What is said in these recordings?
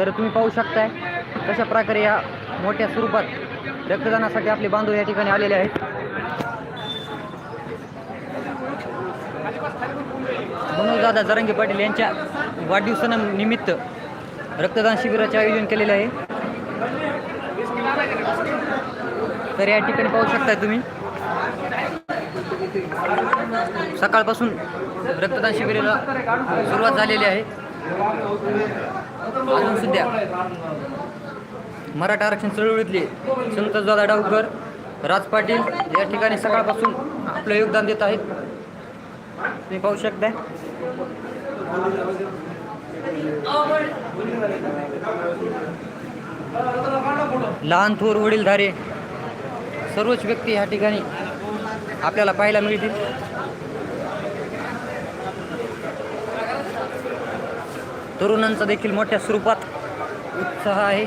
तर तुम्ही पाहू शकताय कशा प्रकारे या मोठ्या स्वरूपात रक्तदानासाठी आपले बांधव या ठिकाणी आलेले आहेत. मनोजदादा जरंगे पाटील यांच्या वाढदिवसानिमित्त रक्तदान शिबिराचे आयोजन केलेले आहे. तर या ठिकाणी पाहू शकताय तुम्ही. सकाळपासून रक्तदान शिबिराला सुरुवात झालेली आहे. अजून सध्या. मराठा आरक्षण चळवळीतले संतोषदादा डावकर राज पाटील या ठिकाणी सकाळपासून आपलं योगदान देत आहेत. तुम्ही पाहू शकताय लहान थोर वडीलधारे सर्वच व्यक्ती ह्या ठिकाणी आपल्याला पाहायला मिळतील. तरुणांचा देखील मोठ्या स्वरूपात उत्साह आहे.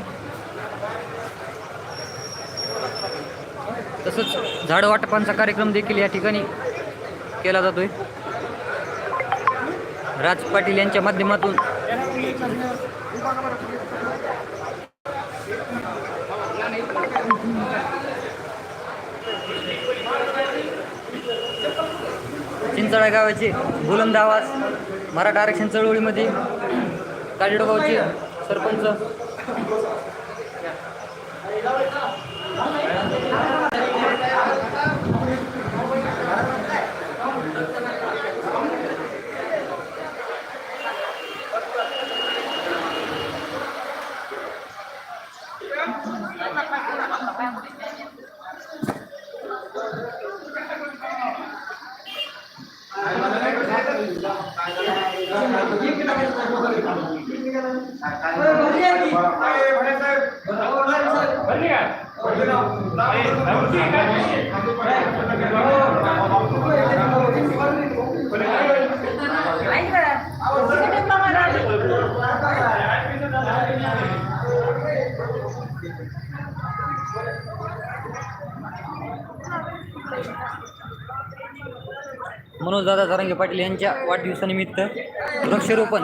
तसंच झाड वाटपांचा कार्यक्रम देखील या ठिकाणी केला जातोय. राज पाटील यांच्या माध्यमातून चिंचळा गावाचे बुलंद आवाज मराठा आरक्षण चळवळीमध्ये काळीडो गावचे सरपंच. मनोजदादा जरांगे पाटील यांच्या वाढदिवसानिमित्त वृक्षारोपण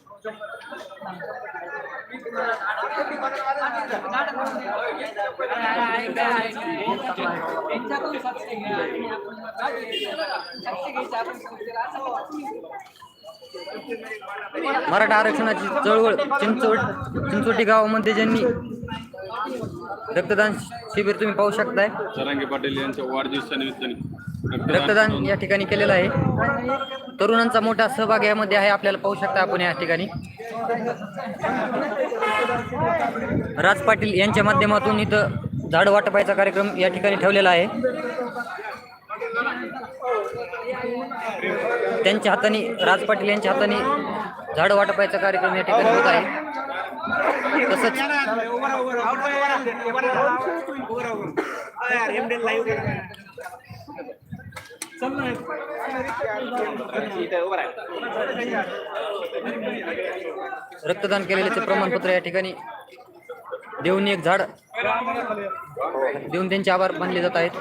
मराठा आरक्षणाची चळवळ चिंचवड चिंचोटी गावामध्ये ज्यांनी रक्तदान शिबिर तुम्ही पाहू शकताय. सरांगे पाटील यांच्या वाढदिवसानिमित्ताने. रक्तदान या ठिकाणी केलेलं आहे तरुणांचा मोठा सहभाग यामध्ये आहे आपल्याला पाहू शकता आपण या ठिकाणी राज पाटील यांच्या माध्यमातून इथं झाड वाटपायचा कार्यक्रम या ठिकाणी ठेवलेला आहे त्यांच्या हाताने राज पाटील यांच्या हाताने झाड वाटपायचा कार्यक्रम या ठिकाणी होत आहे तसंच रक्तदान केलेल्याचे प्रमाणपत्र या ठिकाणी देऊन एक झाड देऊन त्यांचे आभार मानले जात आहेत.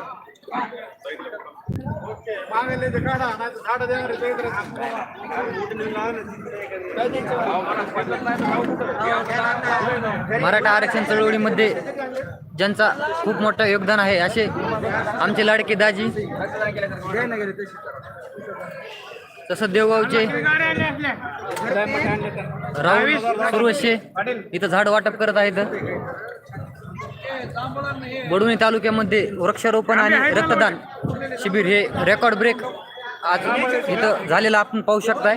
मराठा आरक्षण चळवळीमध्ये ज्यांचा खूप मोठं योगदान आहे असे आमचे लाडके दाजी. तसं देवगावचे राहुल सुरवशे इथं झाड वाटप करत आहेत. बडुणी तालुक्यामध्ये वृक्षारोपण आणि रक्तदान शिबिर हे रेकॉर्ड ब्रेक आज इथं झालेलं आपण पाहू शकताय.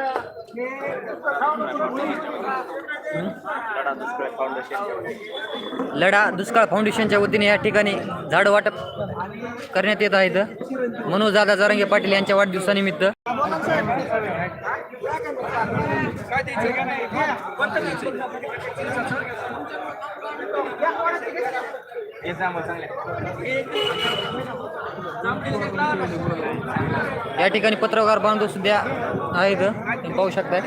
लढा दुष्काळ फाउंडेशनच्या वतीने या ठिकाणी झाड वाटप करण्यात येत आहेत. मनोज दादा जारंगे पाटील यांच्या वाढदिवसानिमित्त. या ठिकाणी पत्रकार बांधव सुद्धा आहेत. पाहू शकताय.